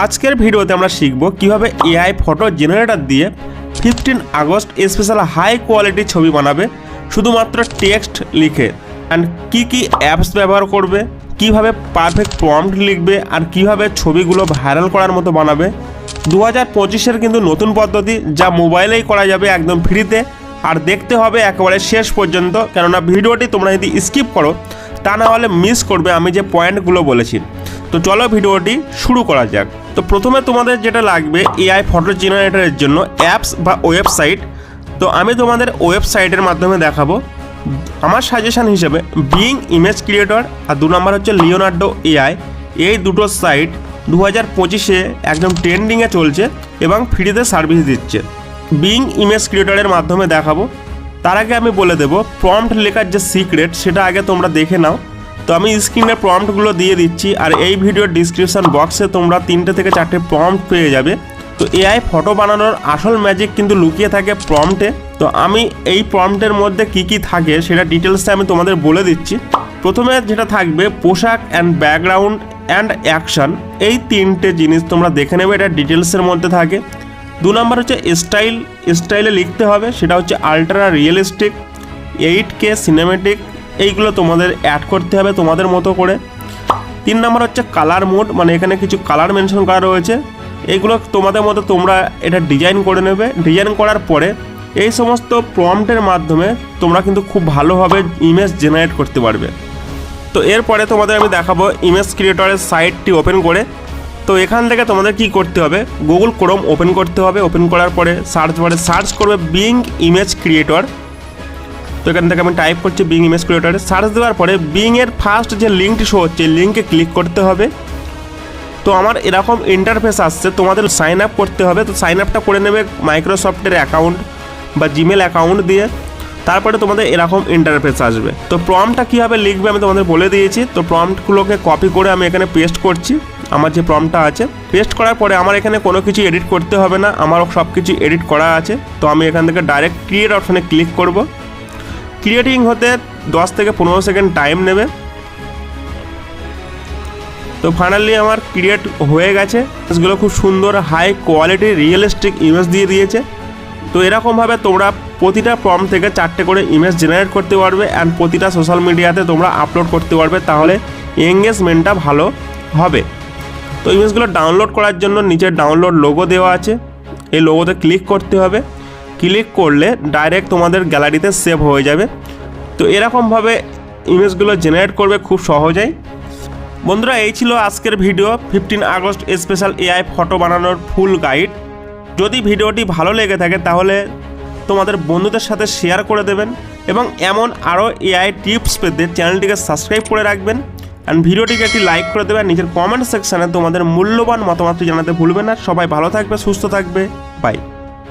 আজকের ভিডিওতে আমরা শিখব কীভাবে এআই ফটো জেনারেটর দিয়ে fifteen August special high quality ছবি বানাবে। শুধুমাত্র টেক্সট লিখে অ্যান্ড কী কী অ্যাপস ব্যবহার করবে, কীভাবে পারফেক্ট প্রম্পট লিখবে আর কীভাবে ছবিগুলো ভাইরাল করার মতো বানাবে। দু হাজার পঁচিশের কিন্তু নতুন পদ্ধতি যা মোবাইলেই করা যাবে একদম ফ্রিতে আর দেখতে হবে একেবারে শেষ পর্যন্ত, কেননা ভিডিওটি তোমরা যদি স্কিপ করো, তা না হলে মিস করবে আমি যে পয়েন্টগুলো বলেছি। তো চলো ভিডিওটি শুরু করা যাক। তো প্রথমে তোমাদের যেটা লাগবে এআই ফটো জেনারেটরের জন্য অ্যাপস বা ওয়েবসাইট তো আমি তোমাদের ওয়েবসাইটের মাধ্যমে দেখাবো। আমার সাজেশান হিসেবে বিইং ইমেজ ক্রিয়েটর আর দু নম্বর হচ্ছে লিওনার্ডো এআই এই দুটো সাইট দু হাজার পঁচিশে একদম ট্রেন্ডিংয়ে চলছে এবং ফ্রিতে সার্ভিস দিচ্ছে। বিইং ইমেজ ক্রিয়েটরের মাধ্যমে দেখাবো। তার আগে আমি বলে দেবো প্রম্পট লেখার যে সিক্রেট সেটা আগে তোমরা দেখে নাও। তো আমি স্ক্রিনে প্রম্পটগুলো দিয়ে দিচ্ছি আর এই ভিডিওর ডিসক্রিপশন বক্সে তোমরা তিনটে থেকে চারটে প্রম্পট পেয়ে যাবে। তো এআই ফটো বানানোর আসল ম্যাজিক কিন্তু লুকিয়ে থাকে প্রম্পটে তো আমি এই প্রম্পটের মধ্যে কি কি থাকে সেটা ডিটেলসটা আমি তোমাদের বলে দিচ্ছি। প্রথমে যেটা থাকবে পোশাক অ্যান্ড ব্যাকগ্রাউন্ড অ্যান্ড অ্যাকশন এই তিনটে জিনিস তোমরা দেখে নেবে, এটা ডিটেলসের মধ্যে থাকে। দু নম্বর হচ্ছে স্টাইল স্টাইলে লিখতে হবে, সেটা হচ্ছে ultra realistic eight K cinematic এইগুলো তোমাদের অ্যাড করতে হবে তোমাদের মতো করে। তিন নম্বর হচ্ছে কালার মোড মানে এখানে কিছু কালার মেনশন করা রয়েছে। এইগুলো তোমাদের মতো তোমরা এটা ডিজাইন করে নেবে। ডিজাইন করার পরে এই সমস্ত প্রম্পটের মাধ্যমে তোমরা কিন্তু খুব ভালোভাবে ইমেজ জেনারেট করতে পারবে। তো এরপরে তোমাদের আমি দেখাবো ইমেজ ক্রিয়েটরের সাইটটি ওপেন করে। তো এখান থেকে তোমাদের কি করতে হবে? গুগল ক্রোম ওপেন করতে হবে। ওপেন করার পরে সার্চ বারে সার্চ করবে বিং ইমেজ ক্রিয়েটর তো এখান থেকে আমি টাইপ করছি বিং ইমেজ ক্রিয়েটরে সার্চ দেওয়ার পরে বিং এর ফার্স্ট যে লিঙ্কটি শো হচ্ছে লিঙ্কে ক্লিক করতে হবে। তো আমার এরকম ইন্টারফেস আসছে, তোমাদের সাইন আপ করতে হবে। তো সাইন আপটা করে নেবে মাইক্রোসফটের অ্যাকাউন্ট বা জিমেল অ্যাকাউন্ট দিয়ে। তারপরে তোমাদের এরকম ইন্টারফেস আসবে। তো প্রমটা কীভাবে লিখবে আমি তোমাদের বলে দিয়েছি। তো প্রম্পটগুলোকে কপি করে আমি এখানে পেস্ট করছি, আমার যে প্রমটা আছে। পেস্ট করার পরে আমার এখানে কোনো কিছু এডিট করতে হবে না, আমার সব কিছু এডিট করা আছে। তো আমি এখান থেকে ডাইরেক্ট ক্রিয়েট অপশানে ক্লিক করব। ক্রিয়েটিং হতে দশ থেকে পনেরো সেকেন্ড টাইম নেবে। তো ফাইনালি আমার ক্রিয়েট হয়ে গেছে। ইমেজগুলো খুব সুন্দর হাই কোয়ালিটি রিয়েলিস্টিক ইমেজ দিয়ে দিয়েছে। তো এরকমভাবে তোমরা প্রতিটা ফর্ম থেকে চারটে করে ইমেজ জেনারেট করতে পারবে অ্যান্ড প্রতিটা সোশ্যাল মিডিয়াতে তোমরা আপলোড করতে পারবে, তাহলে এঙ্গেজমেন্টটা ভালো হবে। তো ইমেজগুলো ডাউনলোড করার জন্য নিচে ডাউনলোড লোগো দেওয়া আছে। এই লোগোতে ক্লিক করতে হবে। ক্লিক করলে ডাইরেক্ট তোমাদের গ্যালারিতে সেভ হয়ে যাবে। তো এরকমভাবে ইমেজগুলো জেনারেট করবে খুব সহজেই। বন্ধুরা, এই ছিল আজকের video fifteen August special AI photo বানানোর ফুল গাইড যদি ভিডিওটি ভালো লেগে থাকে, তাহলে তোমাদের বন্ধুদের সাথে শেয়ার করে দেবেন এবং এমন আরও এআই টিপস পেতে চ্যানেলটিকে সাবস্ক্রাইব করে রাখবেন। অ্যান্ড ভিডিওটিকে একটি লাইক করে দেবেন। নিজের কমেন্ট সেকশানে তোমাদের মূল্যবান মতামতটি জানাতে ভুলবেন না। সবাই ভালো থাকবে, সুস্থ থাকবে। বাই